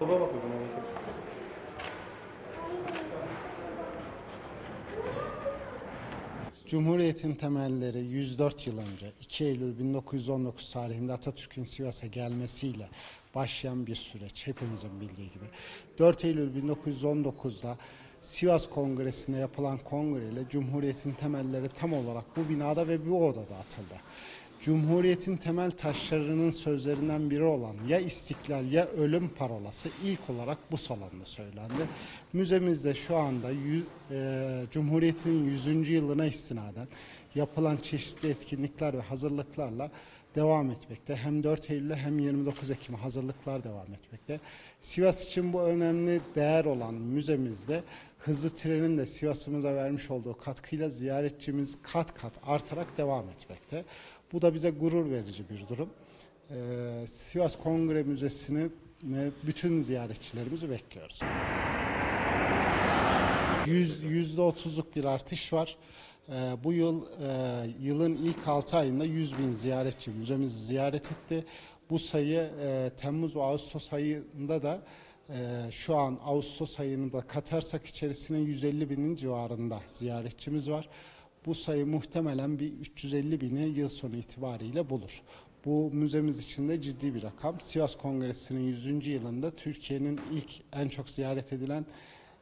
Dolaba bak o zaman. Cumhuriyetin temelleri 104 yıl önce 2 Eylül 1919 tarihinde Atatürk'ün Sivas'a gelmesiyle başlayan bir süreç hepimizin bildiği gibi. 4 Eylül 1919'da Sivas Kongresi'nde yapılan kongreyle Cumhuriyetin temelleri tam olarak bu binada ve bu odada atıldı. Cumhuriyetin temel taşlarının sözlerinden biri olan ya istiklal ya ölüm parolası ilk olarak bu salonda söylendi. Müzemizde şu anda e, Cumhuriyetin 100. yılına istinaden yapılan çeşitli etkinlikler ve hazırlıklarla devam etmekte. Hem 4 Eylül'e hem 29 Ekim'e hazırlıklar devam etmekte. Sivas için bu önemli değer olan müzemizde hızlı trenin de Sivas'ımıza vermiş olduğu katkıyla ziyaretçimiz kat kat artarak devam etmekte. Bu da bize gurur verici bir durum. Ee, Sivas Kongre Müzesi'ne ne- bütün ziyaretçilerimizi bekliyoruz. Yüz- Yüzde otuzluk bir artış var. Ee, bu yıl e, yılın ilk 6 ayında 100 bin ziyaretçi müzemizi ziyaret etti. Bu sayı e, Temmuz ve Ağustos ayında da e, şu an Ağustos ayını da katarsak içerisine 150 binin civarında ziyaretçimiz var. Bu sayı muhtemelen bir 350 bini yıl sonu itibariyle bulur. Bu müzemiz için de ciddi bir rakam. Sivas Kongresi'nin 100. yılında Türkiye'nin ilk en çok ziyaret edilen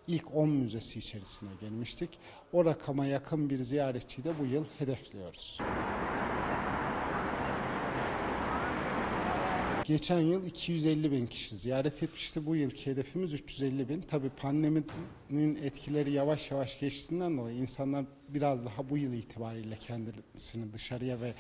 ilk 10 müzesi içerisine girmiştik. O rakama yakın bir ziyaretçiyi de bu yıl hedefliyoruz. Geçen yıl 250 bin kişi ziyaret etmişti. Bu yılki hedefimiz 350 bin. Tabii pandeminin etkileri yavaş yavaş geçtiğinden dolayı insanlar biraz daha bu yıl itibariyle kendisini dışarıya ve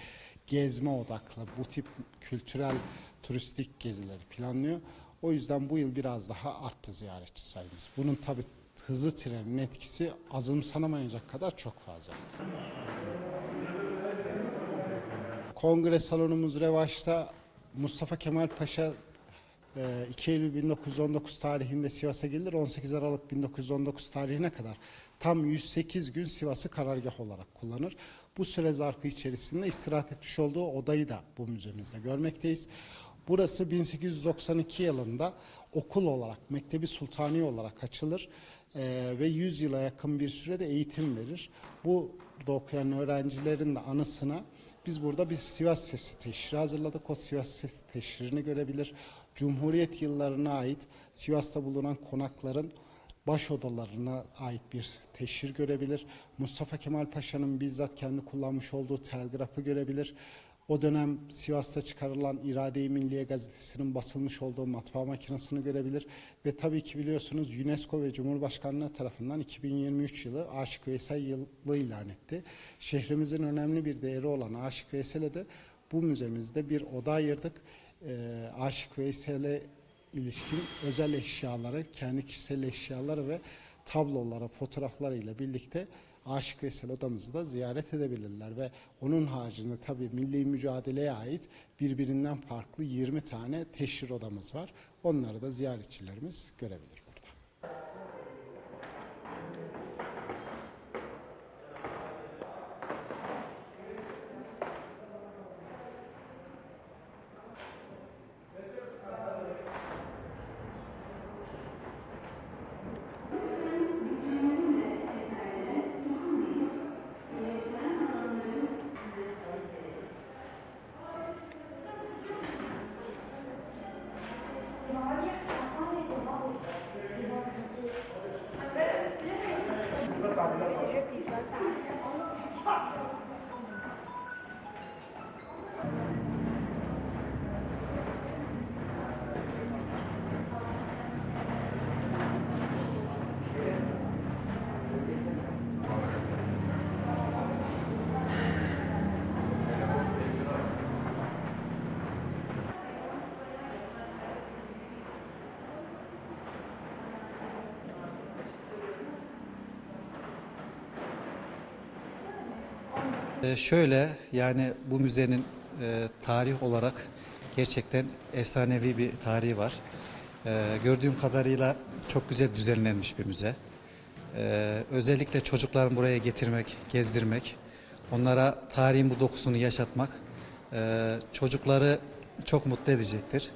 gezme odaklı bu tip kültürel turistik gezileri planlıyor. O yüzden bu yıl biraz daha arttı ziyaretçi sayımız. Bunun tabii hızlı trenin etkisi azımsanamayacak kadar çok fazla. Kongre salonumuz revaçta. Mustafa Kemal Paşa e, 2 Eylül 1919 tarihinde Sivas'a gelir. 18 Aralık 1919 tarihine kadar tam 108 gün Sivas'ı karargah olarak kullanır. Bu süre zarfı içerisinde istirahat etmiş olduğu odayı da bu müzemizde görmekteyiz. Burası 1892 yılında okul olarak, Mektebi Sultani olarak açılır e, ve 100 yıla yakın bir sürede eğitim verir. Bu burada okuyan öğrencilerin de anısına biz burada bir Sivas Sesi teşhiri hazırladık. O Sivas Sesi teşhirini görebilir. Cumhuriyet yıllarına ait Sivas'ta bulunan konakların baş odalarına ait bir teşhir görebilir. Mustafa Kemal Paşa'nın bizzat kendi kullanmış olduğu telgrafı görebilir. O dönem Sivas'ta çıkarılan İrade-i Milliye gazetesinin basılmış olduğu matbaa makinesini görebilir. Ve tabii ki biliyorsunuz UNESCO ve Cumhurbaşkanlığı tarafından 2023 yılı Aşık Veysel yılı ilan etti. Şehrimizin önemli bir değeri olan Aşık Veysel'e de bu müzemizde bir oda ayırdık. Ee, Aşık Veysel'e ilişkin özel eşyaları, kendi kişisel eşyaları ve tabloları, fotoğraflarıyla birlikte Aşık Veysel odamızı da ziyaret edebilirler ve onun haricinde tabii milli mücadeleye ait birbirinden farklı 20 tane teşhir odamız var. Onları da ziyaretçilerimiz görebilir 我比熊大 Ee, şöyle yani bu müzenin e, tarih olarak gerçekten efsanevi bir tarihi var. Ee, gördüğüm kadarıyla çok güzel düzenlenmiş bir müze. Ee, özellikle çocukların buraya getirmek, gezdirmek, onlara tarihin bu dokusunu yaşatmak e, çocukları çok mutlu edecektir.